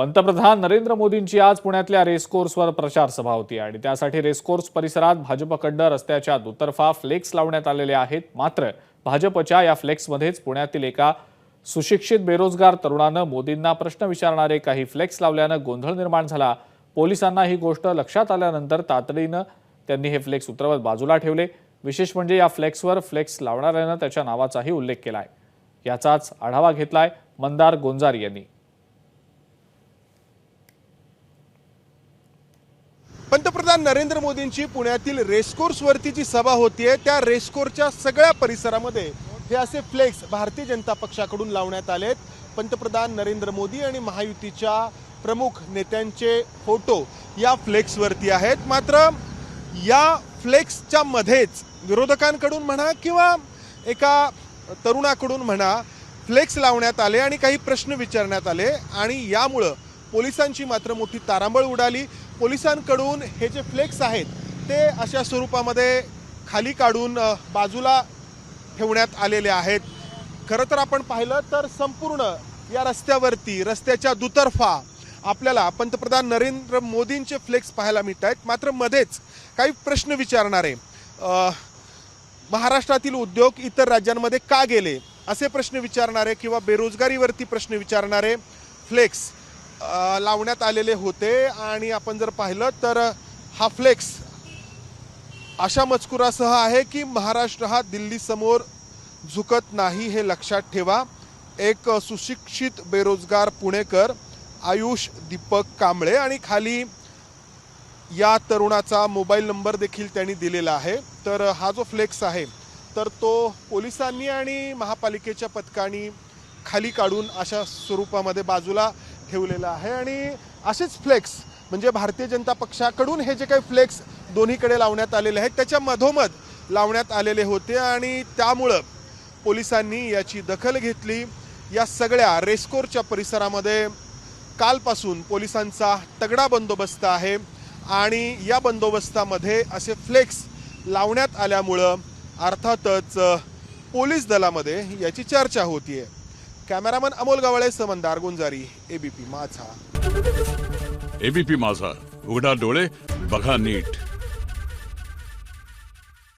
पंतप्रधान नरेंद्र मोदींची आज पुण्यातल्या रेसकोर्सवर प्रचार सभा होती आणि त्यासाठी रेसकोर्स परिसरात भाजपकडनं रस्त्याच्या दुतर्फा फ्लेक्स लावण्यात आलेले आहेत. मात्र भाजपच्या या फ्लेक्समध्येच पुण्यातील एका सुशिक्षित बेरोजगार तरुणानं मोदींना प्रश्न विचारणारे काही फ्लेक्स लावल्यानं गोंधळ निर्माण झाला. पोलिसांना ही गोष्ट लक्षात आल्यानंतर तातडीनं त्यांनी हे फ्लेक्स उतरवत बाजूला ठेवले. विशेष म्हणजे या फ्लेक्सवर फ्लेक्स लावणाऱ्यानं त्याच्या नावाचाही उल्लेख केला आहे याचाच आढावा घेतलाय मंदार गोंजार यांनी. पंतप्रधान नरेंद्र मोदींची पुण्यातील रेसकोर्सवरती जी सभा होतीये त्या रेसकोर्सच्या सगळ्या परिसरामध्ये हे असे फ्लेक्स भारतीय जनता पक्षाकडून लावण्यात आलेत. पंतप्रधान नरेंद्र मोदी आणि महायुतीच्या प्रमुख नेत्यांचे फोटो या फ्लेक्सवरती आहेत. मात्र या फ्लेक्सच्या मध्येच विरोधकांकडून म्हणा किंवा एका तरुणाकडून म्हणा फ्लेक्स लावण्यात आले आणि काही प्रश्न विचारण्यात आले आणि यामुळं पोलिसांची मात्र मोठी तारांबळ उडाली. पोलिसांकडून हे जे फ्लेक्स आहेत ते अशा स्वरूपामध्ये खाली काढून बाजूला ठेवण्यात आलेले आहेत. खरं तर आपण पाहिलं तर संपूर्ण या रस्त्यावरती रस्त्याच्या दुतर्फा आपल्याला पंतप्रधान नरेंद्र मोदींचे फ्लेक्स पाहायला मिळत आहेत मात्र मध्येच काही प्रश्न विचारणारे महाराष्ट्रातील उद्योग इतर राज्यांमध्ये का गेले असे प्रश्न विचारणारे किंवा बेरोजगारीवरती प्रश्न विचारणारे फ्लेक्स लावण्यात आलेले होते आणि आपण जर पाहिलं तर हा फ्लेक्स अशा मजकुरासह आहे की महाराष्ट्र हा दिल्लीसमोर झुकत नाही हे लक्षात ठेवा. एक सुशिक्षित बेरोजगार पुणेकर आयुष दीपक कांबळे आणि खाली या तरुणाचा मोबाईल नंबर देखील त्यांनी दिलेला आहे. तर हा जो फ्लेक्स आहे तर तो पोलिसांनी आणि महापालिकेच्या पथकाने खाली काढून अशा स्वरूपामध्ये बाजूला ठेवलेला आहे आणि असेच फ्लेक्स म्हणजे भारतीय जनता पक्षाकडून हे जे काही फ्लेक्स दोन्हीकडे लावण्यात आलेले आहेत त्याच्या मधोमध लावण्यात आलेले होते आणि त्यामुळं पोलिसांनी याची दखल घेतली. या सगळ्या रेस्कोरच्या परिसरामध्ये कालपासून पोलिसांचा तगडा बंदोबस्त आहे आणि या बंदोबस्तामध्ये असे फ्लेक्स लावण्यात आल्यामुळं अर्थातच पोलीस दलामध्ये याची चर्चा होतीये. कॅमेरामन अमोल गवाळे समंदार गुंजारी एबीपी माझा. एबीपी माझा. उघडा डोळे बघा नीट.